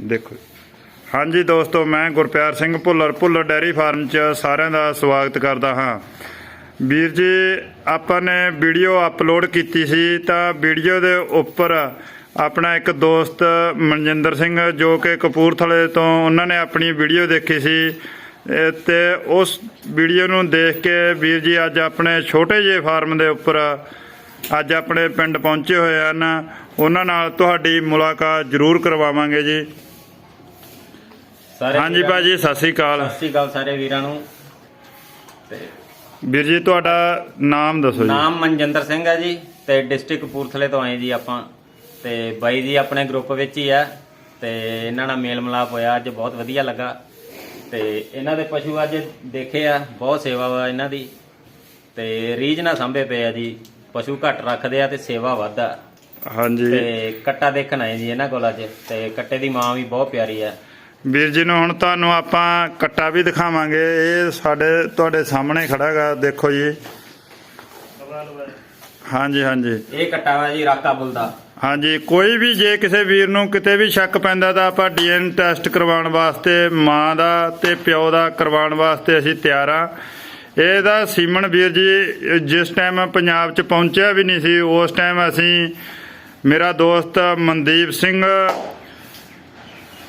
ਦੇਖੋ ਹਾਂਜੀ ਦੋਸਤੋ, ਮੈਂ ਗੁਰਪਿਆਰ ਸਿੰਘ ਭੁੱਲਰ ਭੁੱਲਰ ਡੈਰੀ ਫਾਰਮ 'ਚ ਸਾਰਿਆਂ ਦਾ ਸਵਾਗਤ ਕਰਦਾ ਹਾਂ। ਵੀਰ ਜੀ, ਆਪਾਂ ਨੇ ਵੀਡੀਓ ਅਪਲੋਡ ਕੀਤੀ ਸੀ, ਤਾਂ ਵੀਡੀਓ ਦੇ ਉੱਪਰ ਆਪਣਾ ਇੱਕ ਦੋਸਤ ਮਨਜਿੰਦਰ ਸਿੰਘ ਜੋ ਕਿ ਕਪੂਰਥਲੇ ਤੋਂ ਉਹਨਾਂ ਨੇ ਆਪਣੀ ਵੀਡੀਓ ਦੇਖੀ ਸੀ। ਇਹ ਤੇ ਉਸ ਵੀਡੀਓ ਨੂੰ ਦੇਖ ਕੇ ਵੀਰ ਜੀ, ਅੱਜ ਆਪਣੇ ਛੋਟੇ ਜਿਹੇ ਫਾਰਮ ਦੇ ਉੱਪਰ ਅੱਜ ਆਪਣੇ ਪਿੰਡ ਪਹੁੰਚੇ ਹੋਏ ਹਨ। ਉਹਨਾਂ ਨਾਲ ਤੁਹਾਡੀ ਮੁਲਾਕਾਤ ਜ਼ਰੂਰ ਕਰਵਾਵਾਂਗੇ ਜੀ। ਸਾਰੇ ਹਾਂਜੀ ਵੀਰਾਂ- ਭਾਜੀ ਸਤਿ ਸ੍ਰੀ ਅਕਾਲ। ਸਤਿ ਸ਼੍ਰੀ ਅਕਾਲ ਸਾਰੇ ਵੀਰਾਂ ਨੂੰ। ਤੇ ਵੀਰ ਜੀ ਤੁਹਾਡਾ ਨਾਮ ਦੱਸੋ ਜੀ। ਨਾਮ ਮਨਜਿੰਦਰ ਸਿੰਘ ਹੈ ਜੀ ਤੇ ਡਿਸਟ੍ਰਿਕਟ ਕਪੂਰਥਲੇ ਤੋਂ ਆਏ ਜੀ ਆਪਾਂ। ਤੇ ਬਾਈ ਜੀ ਆਪਣੇ ਗਰੁੱਪ ਵਿੱਚ ਹੀ ਆ ਤੇ ਇਹਨਾਂ ਨਾਲ ਮੇਲ ਮਿਲਾਪ ਹੋਇਆ ਅੱਜ ਬਹੁਤ ਵਧੀਆ ਲੱਗਾ। ਤੇ ਇਹਨਾਂ ਦੇ ਪਸ਼ੂ ਅੱਜ ਦੇਖੇ ਆ ਬਹੁਤ ਸੇਵਾ ਵਾ ਇਹਨਾਂ ਦੀ। ਤੇ ਰੀਝ ਨਾਲ ਸੰਭੇ ਪਏ ਆ ਜੀ। ਪਸ਼ੂ ਘੱਟ ਰੱਖਦੇ ਆ ਤੇ ਸੇਵਾ ਵੱਧ ਆ। ਹਾਂਜੀ। ਤੇ ਕੱਟਾ ਦੇਖਣ ਆਏ ਜੀ ਇਹਨਾਂ ਕੋਲ ਅੱਜ ਤੇ ਕੱਟੇ ਦੀ ਮਾਂ ਵੀ ਬਹੁਤ ਪਿਆਰੀ ਆ। ਵੀਰ ਜੀ ਨੂੰ ਹੁਣ ਤੁਹਾਨੂੰ ਆਪਾਂ ਕੱਟਾ ਵੀ ਦਿਖਾਵਾਂਗੇ। ਇਹ ਸਾਡੇ ਤੁਹਾਡੇ ਸਾਹਮਣੇ ਖੜਾ ਹੈਗਾ ਦੇਖੋ ਜੀ। ਹਾਂਜੀ ਹਾਂਜੀ। ਇਹ ਕੱਟਾ ਵਾ ਜੀ ਰਾਕਾਬੁਲ ਦਾ। ਹਾਂਜੀ ਕੋਈ ਵੀ ਜੇ ਕਿਸੇ ਵੀਰ ਨੂੰ ਕਿਤੇ ਵੀ ਸ਼ੱਕ ਪੈਂਦਾ ਤਾਂ ਆਪਾਂ ਡੀਐਨ ਟੈਸਟ ਕਰਵਾਉਣ ਵਾਸਤੇ ਮਾਂ ਦਾ ਤੇ ਪਿਓ ਦਾ ਕਰਵਾਉਣ ਵਾਸਤੇ ਅਸੀਂ ਤਿਆਰ ਆ। ਇਹਦਾ ਸੀਮਨ ਵੀਰ ਜੀ, ਜਿਸ ਟਾਈਮ ਪੰਜਾਬ 'ਚ ਪਹੁੰਚਿਆ ਵੀ ਨਹੀਂ ਸੀ, ਉਸ ਟਾਈਮ ਅਸੀਂ ਮੇਰਾ ਦੋਸਤ ਮਨਦੀਪ ਸਿੰਘ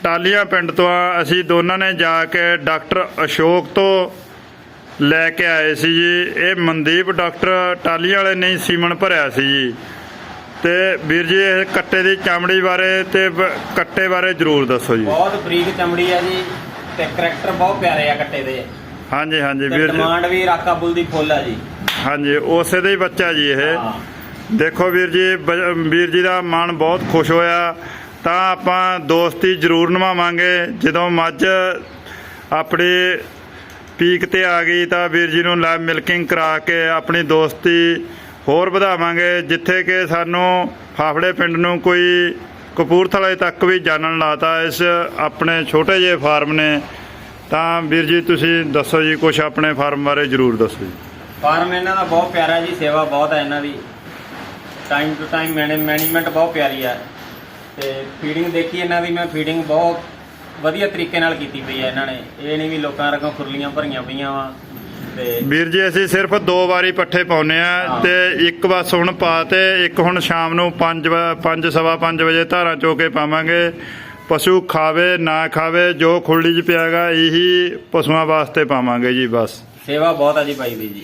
ਟਾਲੀਆਂ ਪਿੰਡ ਤੋਂ ਅਸੀਂ ਦੋਨਾਂ ਨੇ ਜਾ ਕੇ ਡਾਕਟਰ ਅਸ਼ੋਕ ਤੋਂ ਲੈ ਕੇ ਆਏ ਸੀ ਜੀ। ਇਹ ਮਨਦੀਪ ਡਾਕਟਰ ਟਾਲੀਆਂ ਵਾਲੇ ਨੇ ਹੀ ਸੀਮਨ ਭਰਿਆ ਸੀ ਜੀ। ਤੇ ਵੀਰ ਜੀ, ਇਹ ਕੱਟੇ ਦੀ ਚਮੜੀ ਬਾਰੇ ਤੇ ਕੱਟੇ ਬਾਰੇ ਜ਼ਰੂਰ ਦੱਸੋ ਜੀ। ਬਹੁਤ ਬਰੀਕ ਚਮੜੀ ਆ ਜੀ ਤੇ ਕਰੈਕਟਰ ਬਹੁਤ ਪਿਆਰੇ ਆ ਕੱਟੇ ਦੇ। ਹਾਂਜੀ ਹਾਂਜੀ ਤੇ ਵੀਰ ਜੀ। ਡਿਮਾਂਡ ਵੀ ਰਾਕਾਬੁਲ ਦੀ ਫੁੱਲ ਆ ਜੀ। ਹਾਂਜੀ ਉਸੇ ਦਾ ਹੀ ਬੱਚਾ ਜੀ ਇਹ। ਹਾਂ। ਦੇਖੋ ਵੀਰ ਜੀ ਬ- ਵੀਰ ਜੀ ਦਾ ਮਨ ਬਹੁਤ ਖੁਸ਼ ਹੋਇਆ। ਤਾਂ ਆਪਾਂ ਦੋਸਤੀ ਜ਼ਰੂਰ ਨਿਭਾਵਾਂਗੇ। ਜਦੋਂ ਮੱਝ ਆਪਣੀ ਪੀਕ ਤੇ ਆ ਗਈ ਤਾਂ ਵੀਰ ਜੀ ਨੂੰ ਲੈਬ ਮਿਲਕਿੰਗ ਕਰਾ ਕੇ ਆਪਣੀ ਦੋਸਤੀ ਹੋਰ ਵਧਾਵਾਂਗੇ। ਜਿੱਥੇ ਕਿ ਸਾਨੂੰ ਫਾਫੜੇ ਪਿੰਡ ਨੂੰ ਕੋਈ ਕਪੂਰਥਲੇ ਤੱਕ ਵੀ ਜਾਣਨ ਲਾਤਾ। ਇਸ ਆਪਣੇ ਛੋਟੇ ਜਿਹੇ ਫਾਰਮ ਨੇ। ਤਾਂ ਵੀਰ ਜੀ ਤੁਸੀਂ ਦੱਸੋ ਜੀ ਕੁਝ ਆਪਣੇ ਫਾਰਮ ਬਾਰੇ ਜ਼ਰੂਰ ਦੱਸੋ ਜੀ। ਫਾਰਮ ਇਹਨਾਂ ਦਾ ਬਹੁਤ ਪਿਆਰਾ ਜੀ ਸੇਵਾ ਬਹੁਤ ਹੈ ਇਹਨਾਂ ਦੀ। ਟਾਈਮ ਟੂ ਟਾਈਮ ਮੈਨੇਜਮੈਂਟ ਬਹੁਤ ਪਿਆਰੀ ਆ। ਤੇ ਫੀਡਿੰਗ ਦੇਖੀ ਇਹਨਾਂ ਦੀ ਮੈਂ ਫੀਡਿੰਗ ਬਹੁਤ ਵਧੀਆ ਤਰੀਕੇ ਨਾਲ ਕੀਤੀ ਪਈ ਹੈ ਇਹਨਾਂ ਨੇ। ਇਹ ਨਹੀਂ ਵੀ ਲੋਕਾਂ ਰਕਮ ਖੁਰਲੀਆਂ ਭਰੀਆਂ ਪਈਆਂ ਵਾ। ਤੇ ਵੀਰ ਜੀ ਅਸੀਂ ਸਿਰਫ ਦੋ ਵਾਰੀ ਪੱਠੇ ਪਾਉਨੇ ਆ। ਤੇ ਇੱਕ ਬਸ ਹੁਣ ਪਾ ਤੇ ਇੱਕ ਹੁਣ ਸ਼ਾਮ ਨੂੰ 5 5 ਸਵਾ 5 ਵਜੇ ਧਾਰਾਂ ਚੋ ਕੇ ਪਾਵਾਂਗੇ। ਪਸ਼ੂ ਖਾਵੇ ਨਾ ਖਾਵੇ ਜੋ ਖੁੱਲੀ 'ਚ ਪਿਆਗਾ ਇਹੀ ਪਸ਼ੂਆਂ ਵਾਸਤੇ ਪਾਵਾਂਗੇ ਜੀ ਬਸ। ਸੇਵਾ ਬਹੁਤ ਆ ਜੀ ਬਾਈ ਦੀ ਜੀ।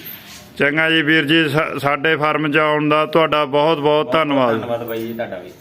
ਚੰਗਾ ਜੀ ਵੀਰ ਜੀ ਸਾਡੇ ਫਾਰਮ 'ਚ ਆਉਣ ਦਾ ਤੁਹਾਡਾ ਬਹੁਤ ਬਹੁਤ ਧੰਨਵਾਦ। ਧੰਨਵਾਦ ਬਾਈ ਜੀ ਤੁਹਾਡਾ ਵੀ।